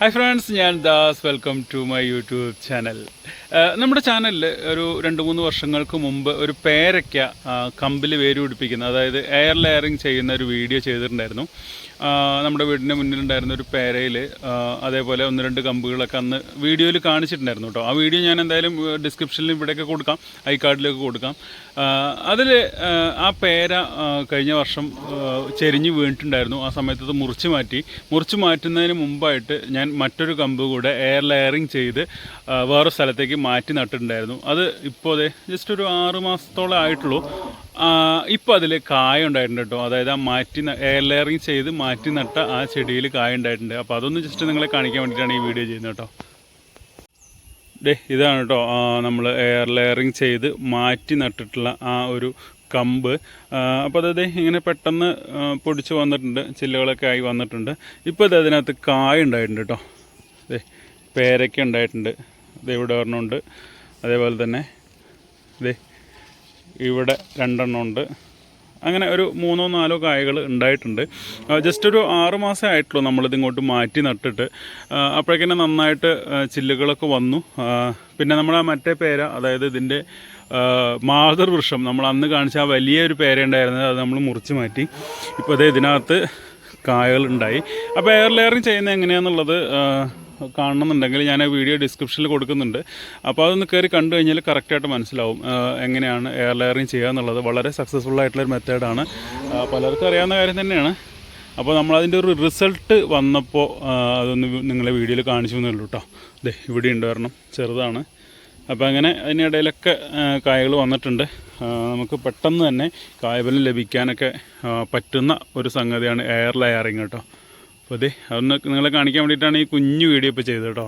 Hi friends ഞാൻ Das. Welcome to my YouTube channel നമ്മുടെ ചാനലിൽ ഒരു രണ്ട് മൂന്ന് വർഷങ്ങൾക്ക് മുമ്പ് ഒരു പേരയ്ക്ക കമ്പിൽ വേര് പിടിപ്പിക്കുന്ന അതായത് എയർ ലെയറിങ് ചെയ്യുന്ന ഒരു വീഡിയോ ചെയ്തിട്ടുണ്ടായിരുന്നു. നമ്മുടെ വീടിന്റെ മുന്നിലുണ്ടായിരുന്ന ഒരു പേരയിൽ അതേപോലെ ഒന്ന് രണ്ട് കമ്പുകളൊക്കെ അന്ന് വീഡിയോയിൽ കാണിച്ചിട്ടുണ്ടായിരുന്നു കേട്ടോ. ആ വീഡിയോ ഞാൻ എന്തായാലും ഡിസ്ക്രിപ്ഷനിൽ ഇവിടെയൊക്കെ കൊടുക്കാം ഐ കാർഡിലേക്ക് കൊടുക്കാം. അതിൽ ആ പേര കഴിഞ്ഞ വർഷം ചെരിഞ്ഞ് വീണിട്ടുണ്ടായിരുന്നു. ആ സമയത്ത് അത് മുറിച്ച് മാറ്റി. മുറിച്ച് മാറ്റുന്നതിന് മുമ്പായിട്ട് ഞാൻ മറ്റൊരു കമ്പ് കൂടെ എയർ ലെയറിങ് ചെയ്ത് വേറെ സ്ഥലത്തേക്ക് മാറ്റി നട്ടിട്ടുണ്ടായിരുന്നു. അത് ഇപ്പോൾ ജസ്റ്റ് ഒരു ആറ് മാസത്തോളം ആയിട്ടുള്ളൂ. ഇപ്പോൾ അതിൽ കായ ഉണ്ടായിട്ടുണ്ട് കേട്ടോ. അതായത് ആ മാറ്റി എയർ ലെയറിങ് ചെയ്ത് മാറ്റി നട്ട ആ ചെടിയിൽ കായ ഉണ്ടായിട്ടുണ്ട്. അപ്പോൾ അതൊന്ന് ജസ്റ്റ് നിങ്ങളെ കാണിക്കാൻ വേണ്ടിയിട്ടാണ് ഈ വീഡിയോ ചെയ്യുന്നത് കേട്ടോ. ഡേ ഇതാണ് കേട്ടോ നമ്മൾ എയർ ലെയറിങ് ചെയ്ത് മാറ്റി നട്ടിട്ടുള്ള ആ ഒരു കമ്പ്. അപ്പോൾ അതായത് ഇങ്ങനെ പെട്ടെന്ന് പൊടിച്ച് വന്നിട്ടുണ്ട് ചില്ലകളൊക്കെ ആയി വന്നിട്ടുണ്ട്. ഇപ്പോൾ ഇത് അതിനകത്ത് കായ ഉണ്ടായിട്ടുണ്ട് കേട്ടോ അതെ പേരയ്ക്ക ഉണ്ടായിട്ടുണ്ട്. ഇത് ഇവിടെ ഒരെണ്ണമുണ്ട് അതേപോലെ തന്നെ ദേ ഇവിടെ രണ്ടെണ്ണം ഉണ്ട്. അങ്ങനെ ഒരു മൂന്നോ നാലോ കായകൾ ഉണ്ടായിട്ടുണ്ട്. ജസ്റ്റ് ഒരു ആറ് മാസമേ ആയിട്ടുള്ളൂ നമ്മളിത് ഇങ്ങോട്ട് മാറ്റി നട്ടിട്ട്. അപ്പോഴേക്കന്നെ നന്നായിട്ട് ചില്ലുകളൊക്കെ വന്നു. പിന്നെ നമ്മൾ ആ മറ്റേ പേര അതായത് ഇതിന്റെ മാതൃവൃക്ഷം നമ്മൾ അന്ന് കാണിച്ച ആ വലിയൊരു പേര ഉണ്ടായിരുന്നത് അത് നമ്മൾ മുറിച്ച് മാറ്റി. ഇപ്പോൾ അതേ ഇതിനകത്ത് കായകളുണ്ടായി അപ്പോൾ എയർ ലെയറിങ് ചെയ്യുന്നത് എങ്ങനെയാണെന്നുള്ളത് കാണണമെന്നുണ്ടെങ്കിൽ ഞാൻ ആ വീഡിയോ ഡിസ്ക്രിപ്ഷനിൽ കൊടുക്കുന്നുണ്ട്. അപ്പോൾ അതൊന്ന് കയറി കണ്ടു കഴിഞ്ഞാൽ കറക്റ്റായിട്ട് മനസ്സിലാവും എങ്ങനെയാണ് എയർ ലെയറിങ് ചെയ്യുക എന്നുള്ളത്. വളരെ സക്സസ്ഫുൾ ആയിട്ടുള്ളൊരു മെത്തേഡാണ് പലർക്കും അറിയാവുന്ന കാര്യം തന്നെയാണ്. അപ്പോൾ നമ്മളതിന്റെ ഒരു റിസൾട്ട് വന്നപ്പോൾ അതൊന്ന് നിങ്ങളെ വീഡിയോയിൽ കാണിച്ചു തന്നുള്ളൂ കേട്ടോ. അതെ ഇവിടെ ഉണ്ട് വരണം ചെറുതാണ്. അപ്പോൾ അങ്ങനെ അതിനിടയിലൊക്കെ കായകൾ വന്നിട്ടുണ്ട്. നമുക്ക് പെട്ടെന്ന് തന്നെ കായബലം ലഭിക്കാനൊക്കെ പറ്റുന്ന ഒരു സംഗതിയാണ് എയർ ലെയറിങ് കേട്ടോ. അപ്പോൾ അതെ അതൊന്ന് നിങ്ങളെ കാണിക്കാൻ വേണ്ടിയിട്ടാണ് ഈ കുഞ്ഞു വീഡിയോ ഇപ്പോൾ ചെയ്തത് കേട്ടോ.